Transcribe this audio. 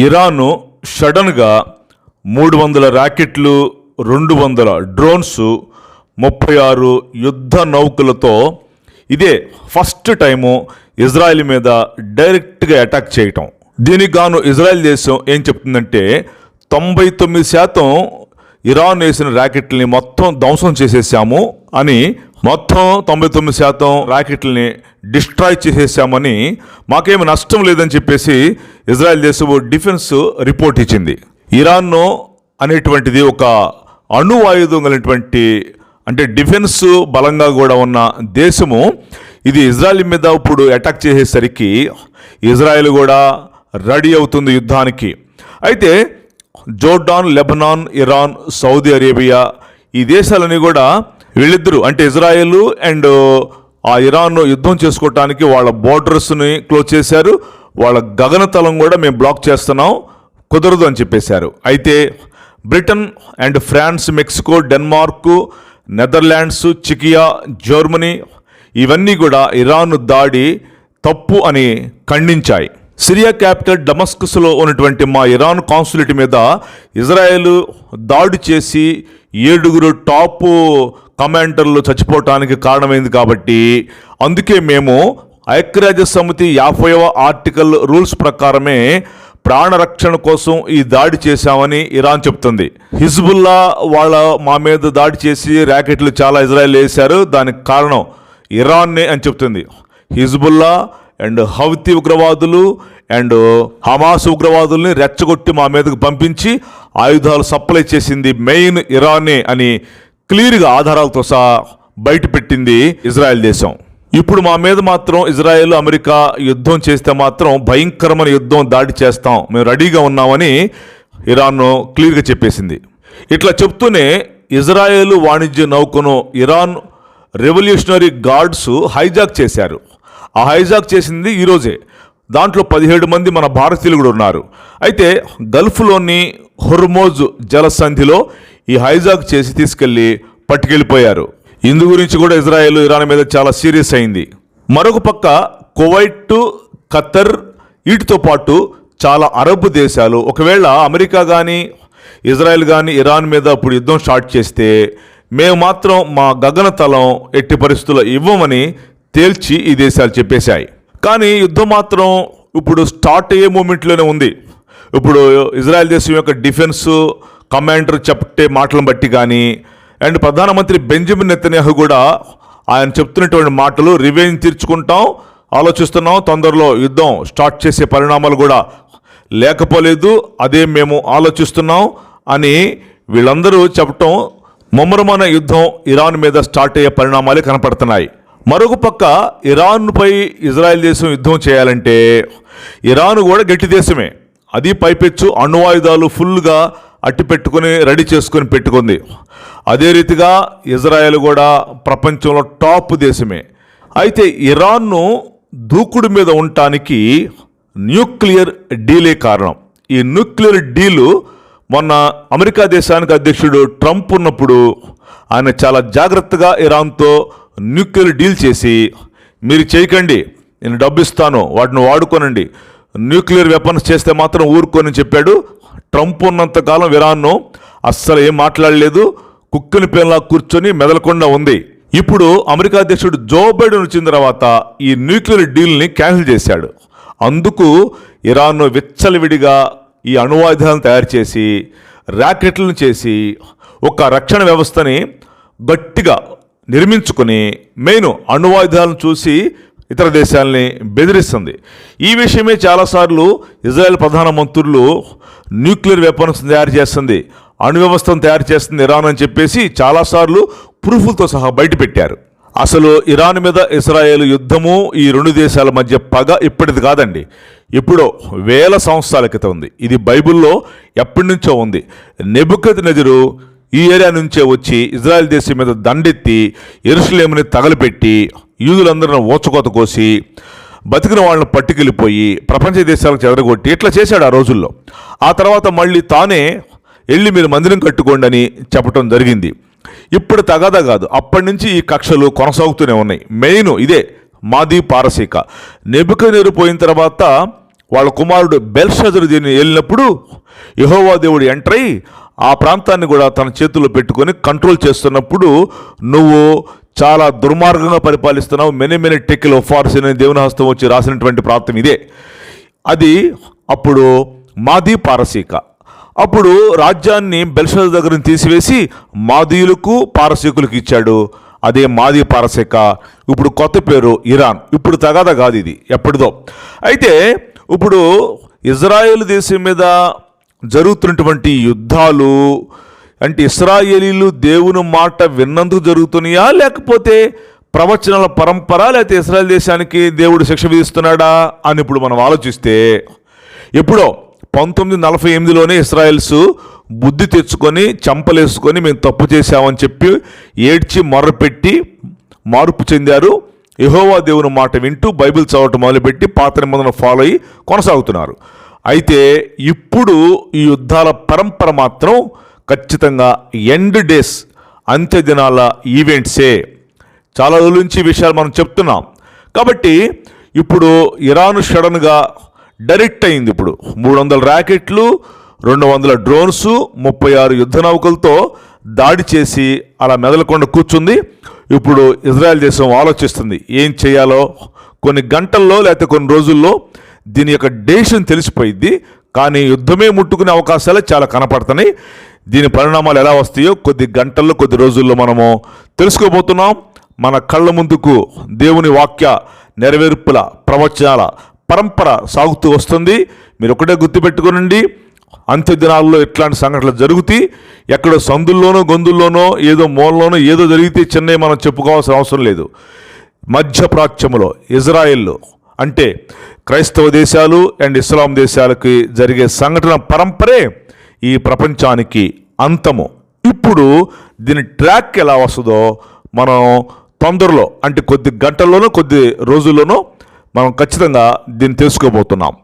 Iran సడన్గా మూడు వందల ర్యాకెట్లు రెండు వందల డ్రోన్స్ ముప్పై ఆరు యుద్ధ నౌకలతో ఇదే ఫస్ట్ టైము ఇజ్రాయెల్ మీద డైరెక్ట్గా అటాక్ చేయటం. దీనికి గాను ఇజ్రాయెల్ దేశం ఏం చెప్తుందంటే తొంభై తొమ్మిది శాతం ఇరాన్ వేసిన ర్యాకెట్లని మొత్తం ధ్వంసం చేసేసాము అని మొత్తం తొంభై తొమ్మిది శాతం ర్యాకెట్లని డిస్ట్రాయ్ చేసేసామని మాకేమి నష్టం లేదని చెప్పేసి ఇజ్రాయెల్ దేశం డిఫెన్స్ రిపోర్ట్ ఇచ్చింది. ఇరాన్ను అనేటువంటిది ఒక అణువాయుధం కలిగినటువంటి అంటే డిఫెన్స్ బలంగా కూడా ఉన్న దేశము ఇది ఇజ్రాయెల్ మీద ఇప్పుడు అటాక్ చేసేసరికి ఇజ్రాయెల్ కూడా రెడీ అవుతుంది యుద్ధానికి. అయితే Jordan Lebanon Iran Saudi Arabia ఈ దేశాలని కూడా వీళ్ళిద్దరూ అంటే ఇజ్రాయెల్ అండ్ ఆ ఇరాన్ యుద్ధం చేసుకోవటానికి వాళ్ళ బోర్డర్స్ని క్లోజ్ చేశారు. వాళ్ళ గగనతలం కూడా మేము బ్లాక్ చేస్తున్నాం. కుదరదు అని చెప్పేశారు. అయితే Britain and France Mexico Denmark Netherlands చికియా Germany ఇవన్నీ కూడా ఇరాన్ దాడి తప్పు అని ఖండించాయి. సిరియా క్యాపిటల్ డమస్కస్లో ఉన్నటువంటి మా ఇరాన్ కాన్సులేట్ మీద ఇజ్రాయెల్ దాడి చేసి ఏడుగురు టాపు కమాండర్లు చచ్చిపోవటానికి కారణమైంది కాబట్టి అందుకే మేము ఐక్యరాజ్య సమితి యాభైవ ఆర్టికల్ రూల్స్ ప్రకారమే ప్రాణరక్షణ కోసం ఈ దాడి చేశామని ఇరాన్ చెప్తుంది. హిజ్బుల్లా వాళ్ళ మా మీద దాడి చేసి ర్యాకెట్లు చాలా ఇజ్రాయెల్ వేశారు. దానికి కారణం ఇరాన్నే అని చెప్తుంది. హిజ్బుల్లా అండ్ హౌతి ఉగ్రవాదులు అండ్ హమాస్ ఉగ్రవాదుల్ని రెచ్చగొట్టి మా మీదకు పంపించి ఆయుధాలు సప్లై చేసింది మెయిన్ ఇరానే అని క్లియర్గా ఆధారాలతో సహా బయటపెట్టింది ఇజ్రాయెల్ దేశం. ఇప్పుడు మా మీద మాత్రం ఇజ్రాయెల్ అమెరికా యుద్ధం చేస్తే మాత్రం భయంకరమైన యుద్ధం దాడి చేస్తాం. మేము రెడీగా ఉన్నామని ఇరాన్ క్లియర్గా చెప్పేసింది. ఇట్లా చెప్తూనే ఇజ్రాయెల్ వాణిజ్య నౌకను ఇరాన్ రెవల్యూషనరీ గార్డ్స్ హైజాక్ చేశారు. ఆ హైజాక్ చేసింది ఈరోజే దాంట్లో పదిహేడు మంది మన భారతీయులు కూడా ఉన్నారు. అయితే గల్ఫ్లోని హుర్మోజ్ జలసంధిలో ఈ హైజాక్ చేసి తీసుకెళ్ళి పట్టుకెళ్ళిపోయారు. ఇందు గురించి కూడా ఇజ్రాయెల్ ఇరాన్ మీద చాలా సీరియస్ అయింది. మరొక పక్క కువైట్ ఖతర్ వీటితో పాటు చాలా అరబ్ దేశాలు. ఒకవేళ అమెరికా కానీ ఇజ్రాయెల్ కానీ ఇరాన్ మీద ఇప్పుడు యుద్ధం స్టార్ట్ చేస్తే మేము మాత్రం మా గగనతలం ఎట్టి పరిస్థితుల్లో ఇవ్వమని తేల్చి ఈ దేశాలు చెప్పేశాయి. కానీ యుద్ధం మాత్రం ఇప్పుడు స్టార్ట్ అయ్యే మూమెంట్లోనే ఉంది. ఇప్పుడు ఇజ్రాయెల్ దేశం యొక్క డిఫెన్స్ కమాండర్ చెప్పే మాటలను బట్టి కానీ అండ్ ప్రధానమంత్రి బెంజమిన్ నెతన్యాహు కూడా ఆయన చెప్తున్నటువంటి మాటలు రివెంజ్ తీర్చుకుంటాం ఆలోచిస్తున్నాం తొందరలో యుద్ధం స్టార్ట్ చేసే పరిణామాలు కూడా లేకపోలేదు అదే మేము ఆలోచిస్తున్నాం అని వీళ్ళందరూ చెప్పటం ముమ్మరమైన యుద్ధం ఇరాన్ మీద స్టార్ట్ అయ్యే పరిణామాలే కనపడుతున్నాయి. మరొక పక్క ఇరాన్పై ఇజ్రాయెల్ దేశం యుద్ధం చేయాలంటే ఇరాన్ కూడా గట్టి దేశమే. అది పైపెచ్చు అణువాయుధాలు ఫుల్గా అట్టి పెట్టుకొని రెడీ చేసుకొని పెట్టుకుంది. అదే రీతిగా ఇజ్రాయెల్ కూడా ప్రపంచంలో టాప్ దేశమే. అయితే ఇరాన్ను దూకుడు మీద ఉండటానికి న్యూక్లియర్ డీలే కారణం. ఈ న్యూక్లియర్ డీలు మొన్న అమెరికా దేశానికి అధ్యక్షుడు ట్రంప్ ఉన్నప్పుడు ఆయన చాలా జాగ్రత్తగా ఇరాన్తో న్యూక్లియర్ డీల్ చేసి మీరు చేయకండి నేను డబ్బు ఇస్తాను వాటిని వాడుకోనండి. న్యూక్లియర్ వెపన్స్ చేస్తే మాత్రం ఊరుకోని చెప్పాడు ట్రంప్ ఉన్నంతకాలం ఇరాన్ను అస్సలు ఏం మాట్లాడలేదు కుక్కని పిల్లలా కూర్చొని మెదలకుండా ఉంది. ఇప్పుడు అమెరికా అధ్యక్షుడు జో బైడెన్ వచ్చిన తర్వాత ఈ న్యూక్లియర్ డీల్ని క్యాన్సిల్ చేశాడు. అందుకు ఇరాన్ను విచ్చలవిడిగా ఈ అణువాయుధాలను తయారు చేసి ర్యాకెట్లను చేసి ఒక రక్షణ వ్యవస్థని గట్టిగా నిర్మించుకుని మెయిన్ అణువాయుధాలను చూసి ఇతర దేశాలని బెదిరిస్తుంది. ఈ విషయమే చాలాసార్లు ఇజ్రాయెల్ ప్రధాన మంత్రులు న్యూక్లియర్ వెపన్స్ తయారు చేస్తుంది. అణు వ్యవస్థను తయారు చేస్తుంది ఇరాన్ అని చెప్పేసి చాలాసార్లు ప్రూఫ్లతో సహా బయటపెట్టారు అసలు ఇరాన్ మీద ఇజ్రాయెల్ యుద్ధము ఈ రెండు దేశాల మధ్య పగ ఇప్పటిది కాదండి. ఎప్పుడో వేల సంవత్సరాల క్రితం ఉంది. ఇది బైబిల్లో ఎప్పటి నుంచో ఉంది. నెబుకత్ నజరు ఈ ఏరియా నుంచే వచ్చి ఇజ్రాయెల్ దేశం మీద దండెత్తి ఎరుసలేముని తగలపెట్టి యూదులందరిని ఓచకోత కోసి బతికిన వాళ్ళని పట్టుకెళ్ళిపోయి ప్రపంచ దేశాలకు చెదరగొట్టి ఇట్లా చేశాడు ఆ రోజుల్లో. ఆ తర్వాత మళ్ళీ తానే వెళ్ళి మీరు మందిరం కట్టుకోండి అని చెప్పడం జరిగింది. ఇప్పుడు తగాదా కాదు అప్పటి నుంచి ఈ కక్షలు కొనసాగుతూనే ఉన్నాయి. మెయిన్ ఇదే మాది పారసీక. నెబుక నేరిపోయిన తర్వాత వాళ్ళ కుమారుడు బెల్షజరు దీన్ని వెళ్ళినప్పుడు యహోవా దేవుడు ఎంటర్ అయి ఆ ప్రాంతాన్ని కూడా తన చేతుల్లో పెట్టుకొని కంట్రోల్ చేస్తున్నప్పుడు నువ్వు చాలా దుర్మార్గంగా పరిపాలిస్తున్నావు. మెనీ మెనీ టెక్కిల్ ఒఫార్స్ అనే దేవుని హస్తం వచ్చి రాసినటువంటి ప్రాంతం ఇదే. అది అప్పుడు మాది పారసీక. అప్పుడు రాజ్యాన్ని బెల్షర్ దగ్గర నుంచి తీసివేసి మాదీయులకు పారసీకులకు ఇచ్చాడు. అదే మాది పారసీక. ఇప్పుడు కొత్త పేరు ఇరాన్. ఇప్పుడు తగాద కాదు ఇది ఎప్పటిదో. అయితే ఇప్పుడు ఇజ్రాయెల్ దేశం మీద జరుగుతున్నటువంటి యుద్ధాలు అంటే ఇస్రాయేలీలు దేవుని మాట విన్నందుకు జరుగుతున్నాయా? లేకపోతే ప్రవచనాల పరంపర లేకపోతే ఇస్రాయల్ దేశానికి దేవుడు శిక్ష విధిస్తున్నాడా అని ఇప్పుడు మనం ఆలోచిస్తే ఎప్పుడో పంతొమ్మిది నలభై ఎనిమిదిలోనే ఇస్రాయల్స్ బుద్ధి తెచ్చుకొని చంపలేసుకొని మేము తప్పు చేశామని చెప్పి ఏడ్చి మొర్రపెట్టి మార్పు చెందారు. యహోవా దేవుని మాట వింటూ బైబిల్ చదవటం మొదలుపెట్టి పాత నిబంధన ఫాలో అయ్యి కొనసాగుతున్నారు. అయితే ఇప్పుడు ఈ యుద్ధాల పరంపర మాత్రం ఖచ్చితంగా ఎండ్ డేస్ అంత్య దినాల ఈవెంట్సే. చాలా రోజుల నుంచి విషయాలు మనం చెప్తున్నాం. కాబట్టి ఇప్పుడు ఇరాన్ సడన్గా డైరెక్ట్ అయింది ఇప్పుడు. మూడు వందల ర్యాకెట్లు రెండు వందల డ్రోన్స్ ముప్పై ఆరు యుద్ధ నౌకలతో దాడి చేసి అలా మెదలకుండా కూర్చుంది. ఇప్పుడు ఇజ్రాయెల్ దేశం ఆలోచిస్తుంది. ఏం చేయాలో? కొన్ని గంటల్లో లేకపోతే కొన్ని రోజుల్లో దీని యొక్క డేషన్ తెలిసిపోయింది. కానీ యుద్ధమే ముట్టుకునే అవకాశాలు చాలా కనపడుతున్నాయి. దీని పరిణామాలు ఎలా వస్తాయో కొద్ది గంటల్లో కొద్ది రోజుల్లో మనము తెలుసుకోబోతున్నాం. మన కళ్ళ ముందుకు దేవుని వాక్య నెరవేర్పుల ప్రవచనాల పరంపర సాగుతూ వస్తుంది. మీరు ఒకటే గుర్తుపెట్టుకునండి. అంత్య దినాల్లో ఇట్లాంటి సంఘటనలు జరుగుతాయి. ఎక్కడో సందుల్లోనో గొంతుల్లోనో ఏదో మూలలోనో ఏదో జరిగితే చిన్నవి మనం చెప్పుకోవాల్సిన అవసరం లేదు. మధ్య ప్రాచ్యములో ఇజ్రాయెల్లో అంటే క్రైస్తవ దేశాలు అండ్ ఇస్లాం దేశాలకి జరిగే సంఘటన పరంపరే ఈ ప్రపంచానికి అంతము. ఇప్పుడు దీని ట్రాక్ ఎలా వస్తుందో మనం తొందరలో అంటే కొద్ది గంటల్లోనో కొద్ది రోజుల్లోనో మనం ఖచ్చితంగా దీన్ని తెలుసుకోబోతున్నాం.